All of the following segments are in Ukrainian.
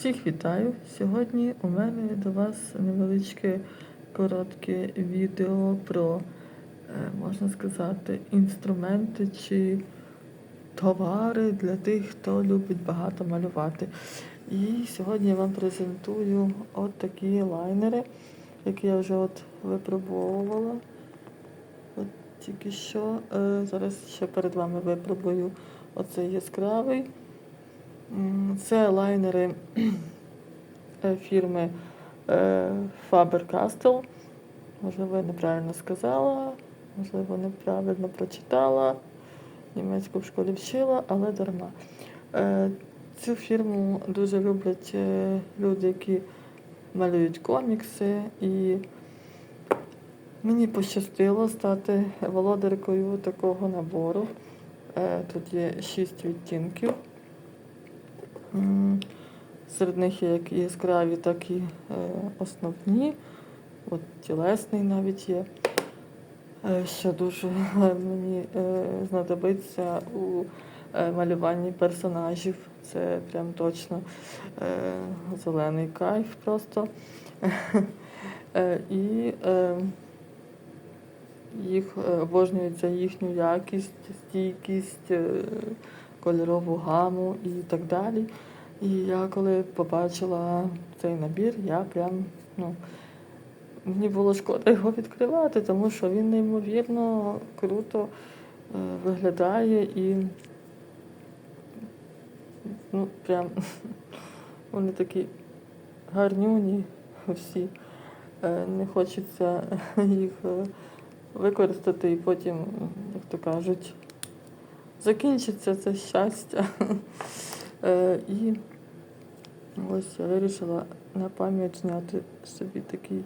Всіх вітаю! Сьогодні у мене до вас невеличке коротке відео про, е, можна сказати, інструменти чи товари для тих, хто любить багато малювати. І сьогодні я вам презентую от такі лайнери, які я вже от випробовувала. От тільки що. Е, Зараз ще перед вами випробую оцей яскравий. Це лайнери е, фірми е, Faber-Castell. Можливо, я неправильно сказала, можливо, неправильно прочитала. Німецьку в школі вчила, але дарма. Е, Цю фірму дуже люблять люди, які малюють комікси. І мені пощастило стати володаркою такого набору. Тут є шість відтінків. Серед них є як яскраві, так і е, основні. От тілесний навіть є. Е, Що дуже мені е, знадобиться у малюванні персонажів. Це прям точно зелений кайф просто. І їх обожнюють за їхню якість, стійкість, кольорову гаму і так далі. І я коли побачила цей набір, я прям, ну, мені було шкода його відкривати, тому що він неймовірно круто е, виглядає і ну, прям вони такі гарнюні всі. Е, Не хочеться їх е, використати і потім, як то кажуть, закінчиться це щастя. Е, І ось я вирішила на пам'ять зняти собі такий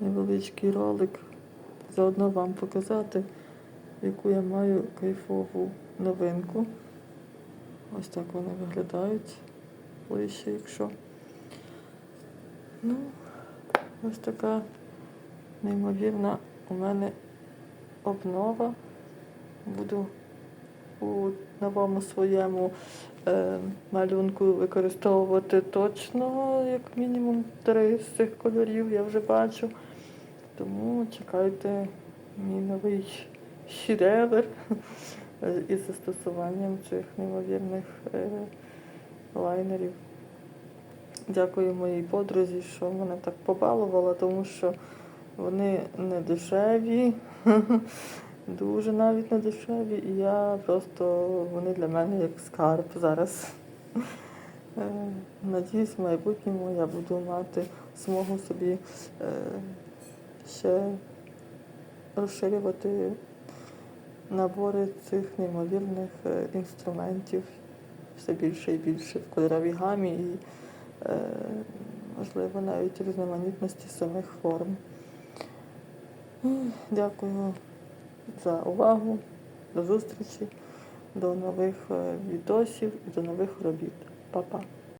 невеличкий ролик, заодно вам показати, яку я маю кайфову новинку. Ось так вони виглядають ближче, якщо. Ну, ось така неймовірна у мене обнова. Буду у новому своєму е, малюнку використовувати точно, як мінімум, три з цих кольорів я вже бачу. Тому чекайте мій новий шедевр е, із застосуванням цих неймовірних е, лайнерів. Дякую моїй подрузі, що мене так побалувала, тому що вони не дешеві, дуже навіть не дешеві, і я просто вони для мене як скарб зараз. Е, Надіюсь, в майбутньому я буду мати змогу собі е, ще розширювати набори цих неймовірних е, інструментів все більше і більше в кольоровій гамі і, можливо, навіть різноманітності самих форм. Дякую за увагу. До зустрічі, до нових е, відосів і до нових робіт. Па-па.